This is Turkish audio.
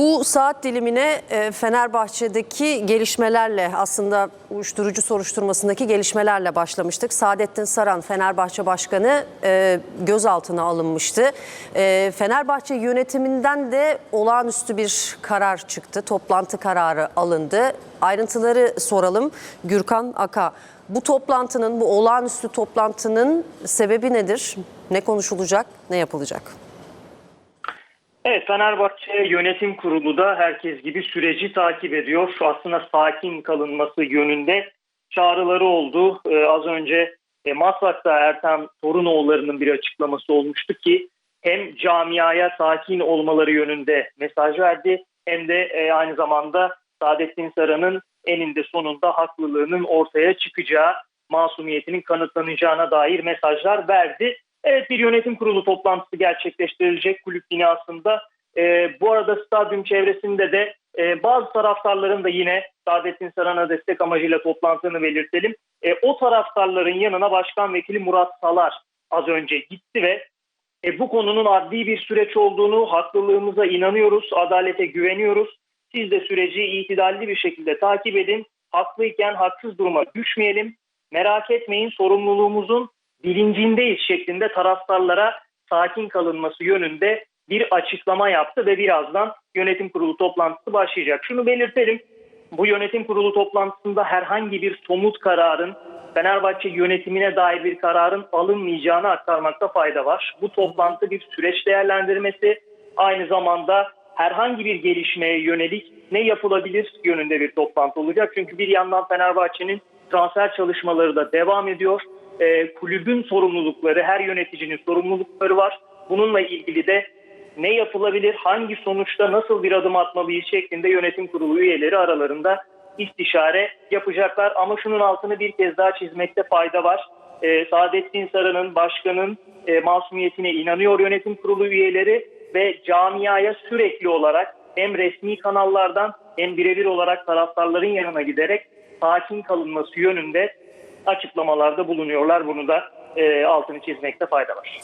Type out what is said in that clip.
Bu saat dilimine e, Fenerbahçe'deki gelişmelerle aslında uyuşturucu soruşturmasındaki gelişmelerle başlamıştık. Saadettin Saran Fenerbahçe Başkanı e, gözaltına alınmıştı. E, Fenerbahçe yönetiminden de olağanüstü bir karar çıktı. Toplantı kararı alındı. Ayrıntıları soralım. Gürkan Aka. Bu toplantının, bu olağanüstü toplantının sebebi nedir? Ne konuşulacak, ne yapılacak? Evet Fenerbahçe Yönetim Kurulu da herkes gibi süreci takip ediyor. Aslında sakin kalınması yönünde çağrıları oldu. Ee, az önce e, Maslak'ta Ertem Torunoğulları'nın bir açıklaması olmuştu ki hem camiaya sakin olmaları yönünde mesaj verdi hem de e, aynı zamanda Saadettin Saran'ın eninde sonunda haklılığının ortaya çıkacağı, masumiyetinin kanıtlanacağına dair mesajlar verdi. Evet bir yönetim kurulu toplantısı gerçekleştirilecek kulüp binasında. Ee, bu arada stadyum çevresinde de e, bazı taraftarların da yine Saadettin Saran'a destek amacıyla toplantını belirtelim. E, o taraftarların yanına Başkan Vekili Murat Salar az önce gitti ve e, bu konunun adli bir süreç olduğunu, haklılığımıza inanıyoruz, adalete güveniyoruz. Siz de süreci itidalli bir şekilde takip edin. Haklıyken haksız duruma düşmeyelim. Merak etmeyin sorumluluğumuzun bilincindeyiz şeklinde taraftarlara sakin kalınması yönünde bir açıklama yaptı ve birazdan yönetim kurulu toplantısı başlayacak. Şunu belirtelim. Bu yönetim kurulu toplantısında herhangi bir somut kararın Fenerbahçe yönetimine dair bir kararın alınmayacağını aktarmakta fayda var. Bu toplantı bir süreç değerlendirmesi aynı zamanda herhangi bir gelişmeye yönelik ne yapılabilir yönünde bir toplantı olacak. Çünkü bir yandan Fenerbahçe'nin transfer çalışmaları da devam ediyor. Ee, kulübün sorumlulukları, her yöneticinin sorumlulukları var. Bununla ilgili de ne yapılabilir, hangi sonuçta nasıl bir adım atmalıyız şeklinde yönetim kurulu üyeleri aralarında istişare yapacaklar. Ama şunun altını bir kez daha çizmekte fayda var. Ee, Saadettin Saran'ın, başkanın e, masumiyetine inanıyor yönetim kurulu üyeleri ve camiaya sürekli olarak hem resmi kanallardan hem birebir olarak taraftarların yanına giderek sakin kalınması yönünde açıklamalarda bulunuyorlar. Bunu da e, altını çizmekte fayda var.